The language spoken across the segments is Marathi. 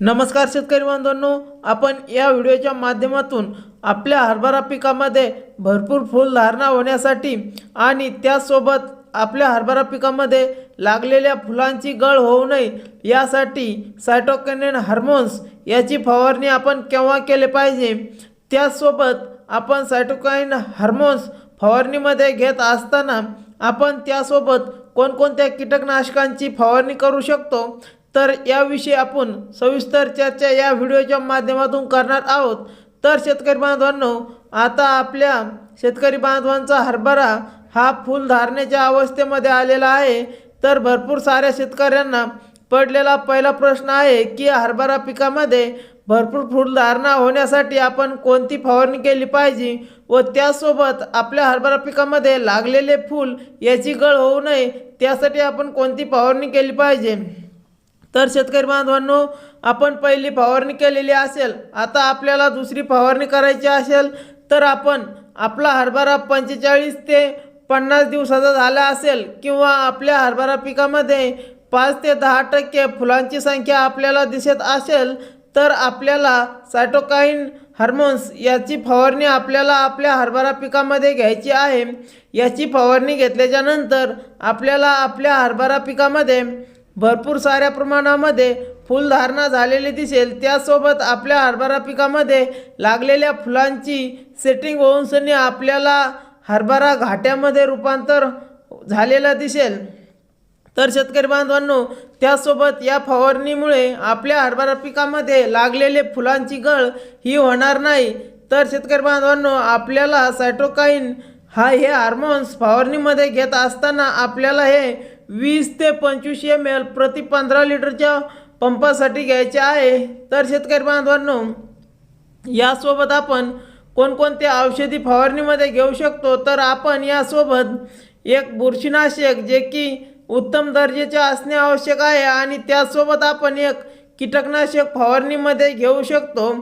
नमस्कार शेतकरी बांधवांनो आपण या व्हिडिओच्या माध्यमातून आपल्या हरभरा पिकामध्ये भरपूर फुलधारणा होण्यासाठी आणि त्याचसोबत आपल्या हरभरा पिकामध्ये लागलेल्या फुलांची गळ होऊ नये यासाठी सायटोकॅनेन हार्मोन्स याची फवारणी आपण केव्हा केले पाहिजे? त्याचसोबत आपण सायटोकाईन हार्मोन्स फवारणीमध्ये घेत असताना आपण त्यासोबत कोणकोणत्या कीटकनाशकांची फवारणी करू शकतो? तर याविषयी आपण सविस्तर चर्चा या व्हिडिओच्या माध्यमातून करणार आहोत. तर शेतकरी बांधवांनो आता आपल्या शेतकरी बांधवांचा हरभरा हा फुल धारण्याच्या अवस्थेमध्ये आलेला आहे. तर भरपूर साऱ्या शेतकऱ्यांना पडलेला पहिला प्रश्न आहे की हरभरा पिकामध्ये भरपूर फुलधारणा होण्यासाठी आपण कोणती फवारणी केली पाहिजे व त्यासोबत आपल्या हरभरा पिकामध्ये लागलेले फूल याची गळ होऊ नये त्यासाठी आपण कोणती फवारणी केली पाहिजे? तर शेतकरी बांधवांनो आपण पहिली फवारणी केलेली असेल आता आपल्याला दुसरी फवारणी करायची असेल तर आपण आपला हरभरा पंचेचाळीस ते पन्नास दिवसाचा झाला असेल किंवा आपल्या हरभरा पिकामध्ये पाच ते दहा टक्के फुलांची संख्या आपल्याला दिसत असेल तर आपल्याला सायटोकाईन हार्मोन्स याची फवारणी आपल्याला आपल्या हरभरा पिकामध्ये घ्यायची आहे. याची फवारणी घेतल्याच्यानंतर आपल्याला आपल्या हरभरा पिकामध्ये भरपूर साऱ्या प्रमाणामध्ये फुलधारणा झालेली दिसेल. त्यासोबत आपल्या हरभरा पिकामध्ये लागलेल्या फुलांची सेटिंग होऊन आपल्याला हरभरा घाट्यामध्ये रूपांतर झालेलं दिसेल. तर शेतकरी बांधवांनो त्यासोबत या फवारणीमुळे आपल्या हरभरा पिकामध्ये लागलेले फुलांची गळ ही होणार नाही. तर शेतकरी बांधवांनो आपल्याला सायटोकाईन हा हे हार्मोन्स फवारणीमध्ये घेत असताना आपल्याला हे वीस ते पंचवीस एम एल प्रति पंधरा लिटरच्या पंपासाठी घ्यायचे आहे. तर शेतकरी बांधवांनो यासोबत आपण कोणकोणत्या औषधी फवारणीमध्ये घेऊ शकतो? तर आपण यासोबत एक बुरशीनाशक जे की उत्तम दर्जाचे असणे आवश्यक आहे आणि त्यासोबत आपण एक कीटकनाशक फवारणीमध्ये घेऊ शकतो.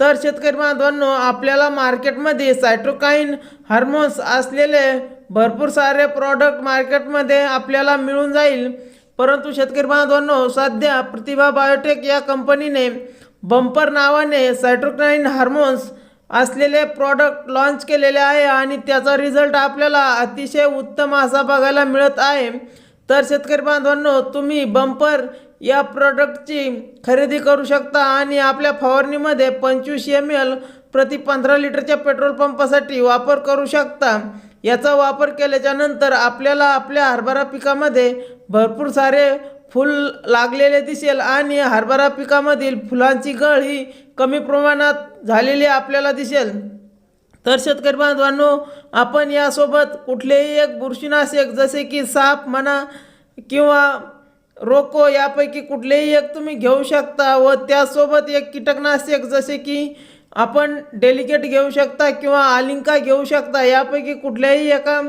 तर शेतकरी बांधवांनो आपल्याला मार्केटमध्ये सायट्रोकाईन हार्मोन्स असलेले भरपूर सारे प्रॉडक्ट मार्केटमध्ये आपल्याला मिळून जाईल. परंतु शेतकरी बांधवांनो सध्या प्रतिभा बायोटेक या कंपनीने बंपर नावाने सायट्रोकाईन हार्मोन्स असलेले प्रॉडक्ट लॉन्च केलेले आहे आणि त्याचा रिझल्ट आपल्याला अतिशय उत्तम असा बघायला मिळत आहे. तर शेतकरी बांधवांनो तुम्ही बंपर या प्रॉडक्टची खरेदी करू शकता आणि आपल्या फवारणीमध्ये पंचवीस एम एल प्रति पंधरा लिटरच्या पेट्रोल पंपासाठी वापर करू शकता. याचा वापर केल्याच्यानंतर आपल्याला आपल्या हरभरा पिकामध्ये भरपूर सारे फुल लागलेले दिसेल आणि हरभरा पिकामधील फुलांची गळ ही कमी प्रमाणात झालेली आपल्याला दिसेल. तर शेतकरी बांधवांनो आपण यासोबत कुठलेही एक बुरशीनाशक जसे की साप म्हणा किंवा रोको यापैकी कुठलेही एक तुम्ही घेऊ शकता व त्यासोबत एक कीटकनाशक जसे की आपण डेलिकेट घेऊ शकता किंवा आलिंका घेऊ शकता यापैकी कुठल्याही एका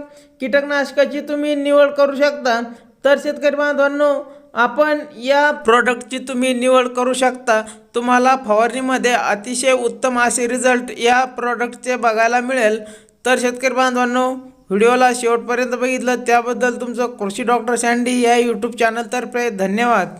कीटकनाशकाची तुम्ही निवड करू शकता. तर शेतकरी बांधवांनो आपण या प्रॉडक्टची तुम्ही निवड करू शकता. तुम्हाला फवारणीमध्ये अतिशय उत्तम असे रिझल्ट या प्रॉडक्टचे बघायला मिळेल. तर शेतकरी बांधवांनो व्हिडिओला शेवटपर्यंत बघितलं त्याबद्दल तुमचं कृषी डॉक्टर सँडी या यूट्यूब चॅनलतर्फे धन्यवाद.